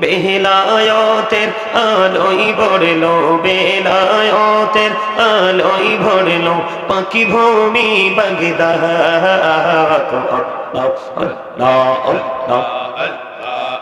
বেলায়তের আলোই ভরলো বেলায়তের আলোই ভরলো পাখি ভূমি বাগদা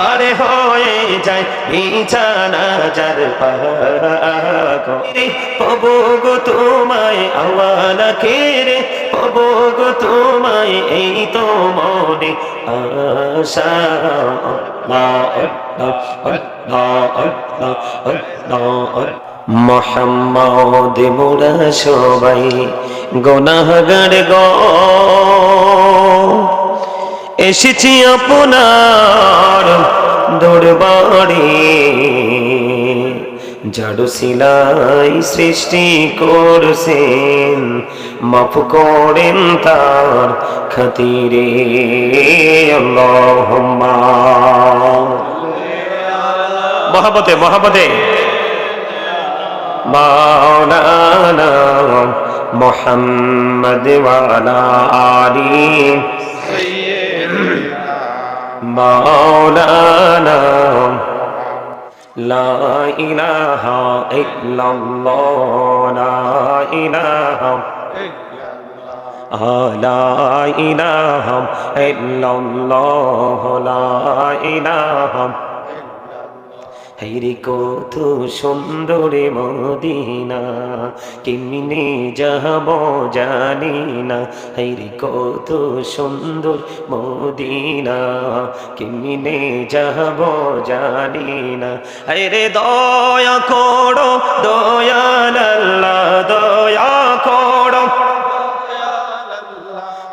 পারে হয়ে যায়, বিছানা যার পারে তোমায় আওয়ালা কেরে পাবো গো তোমায় এই তো মনে আশা। মোহাম্মদ মোরা সবাই গোনাগার গ। এসেছি আপনার বাড়ি ঝাড়ু সিলাই সৃষ্টি করছেন, মাফ করেন তার খাতিরে। মহাবতে মহাবতে মাওলানা মোহাম্মদ ওয়ালা আলী। মাওলানা লা ইলাহা ইল্লাল্লাহ লা ইলাহা লা ইলাহা ইল্লাল্লাহ লা ইলাহা হেরি কত সুন্দর মদিনা, কেমনে যাব জানি না। হেরি কত সুন্দর মদিনা, কেমনে যাব জানি না। হেরে দয়া করো, দয়াল আল্লাহ, দয়া করো।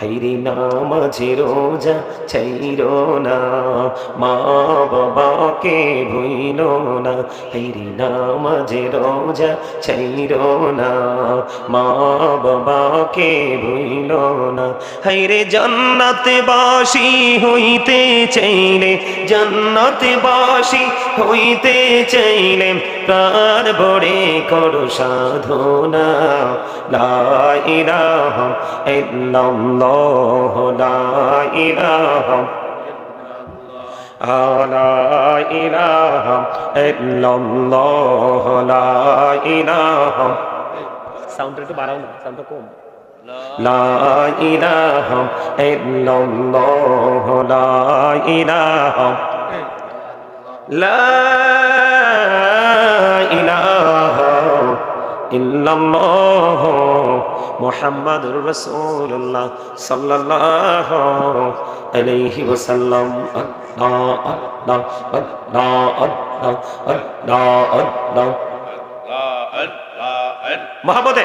হাইরি নামাজে রোজা ছাইরো না, মা বাবাকে ভুইল না। হাইরি নামাজে রোজা ছাইরো না, মা বাবাকে ভুইল না। হাইরে জান্নাতে বাসি হইতে চাইলে জান্নাতে বাসি হইতে চাইলে প্রাণ ভরে করো সাধনা। লা ইলাহা ইল্লাল্লাহ লা ইলাহা লা ইলাহা ইল্লাল্লাহ লা ইলাহা সাউন্ডটা একটু বাড়াও না সাউন্ডটা কম। লা ইলাহা ইল্লাল্লাহ লা ইলাহা মোহাম্মদ রসুল্লাহ সাল্লাহ আলাইহি ওসাল্লাম মহাবদে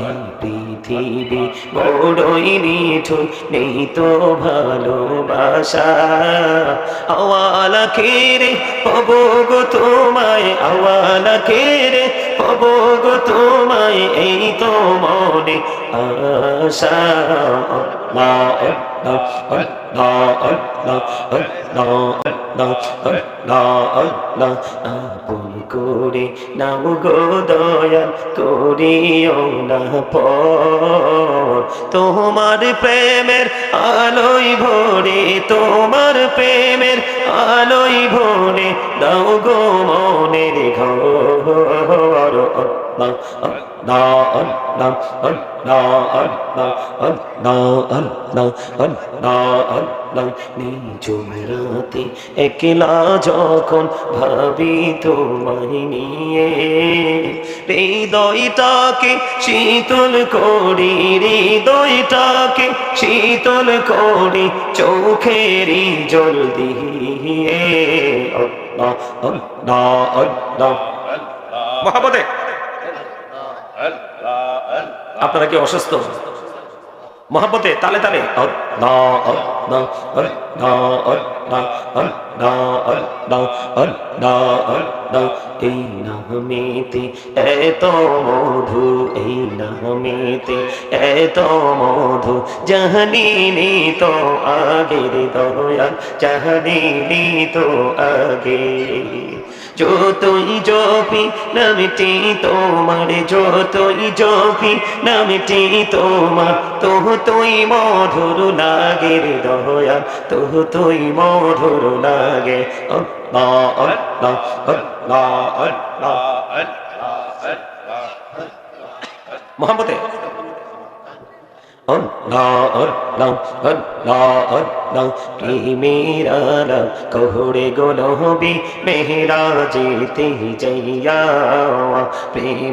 এই পৃথিবী বড়ই নিঠুর নেই তো ভালোবাসা আওয়ালা খেরে হব গো তোমায় আওয়ালা খেরে হব গো তোমায় এই তো মনে আশা আপন নাম গো করিও না তোমার প্রেমের আলোই ভরে তোমার প্রেমের আলোই ভরে দাও গো মনের ঘর রাতে একলা যখন ভাবি তোমায় নিয়ে, হৃদয়টাকে শীতল করি, হৃদয়টাকে শীতল করি, চোখেরই জল দিয়ে। মহাবতে আপনারা কি অসুস্থ? মহাব্বতে, তালে তালে। এই নামেতে এত মধু, এই নামেতে এত মধু, জাহানি তো আগের দয়াল জাহানি নিত আগের যতই জপি, নামটি তোমার, যতই জপি, নামটি তোমার। তোহ তুই মধুর লাগে রে দয়া তোহ তুই মধুর লাগে। আল্লাহ আল্লাহ আল্লাহ আল্লাহ। মোহাম্মদে और ना और ना और ना और ना कि मेरा ना कोहड़े गोलो भी मेरा जीते ही जैया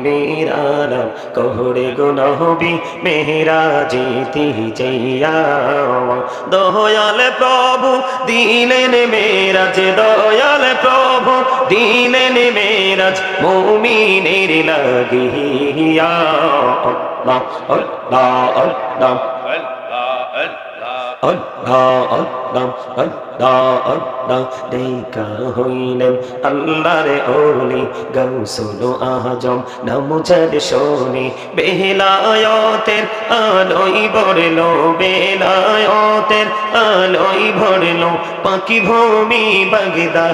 मेरा ना कोहड़े गोलो भी मेरा जीते ही जैया দয়াল প্রভু দিলেন মেরাজ দয়াল প্রভু দিলেন মেরাজ মুমিনের লাগিয়া বেলায়তের আলোই ভরলো বেলায়তের আলোই ভরলো পাখি ভূমি বাগদা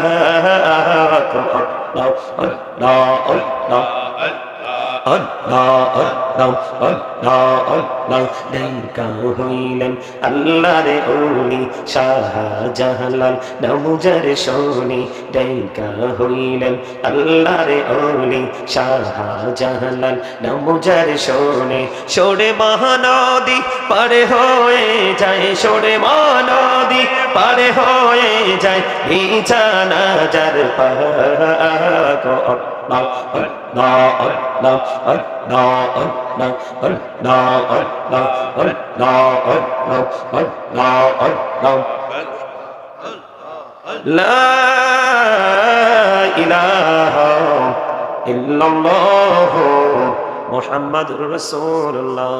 হইলেন আল্লাহর ওলি শাহজাহালাল নামুজার শোনে দেখা হইলেন আল্লাহর ওলি শাহজাহালাল নামুজার শোনে সরে মহানদী পারে হয়ে যায়, সরে মহানদী। পারে হয়ে যায় বিছানা যার লা ইলাহা ইল্লাল্লাহ মুহাম্মাদুর রাসূলুল্লাহ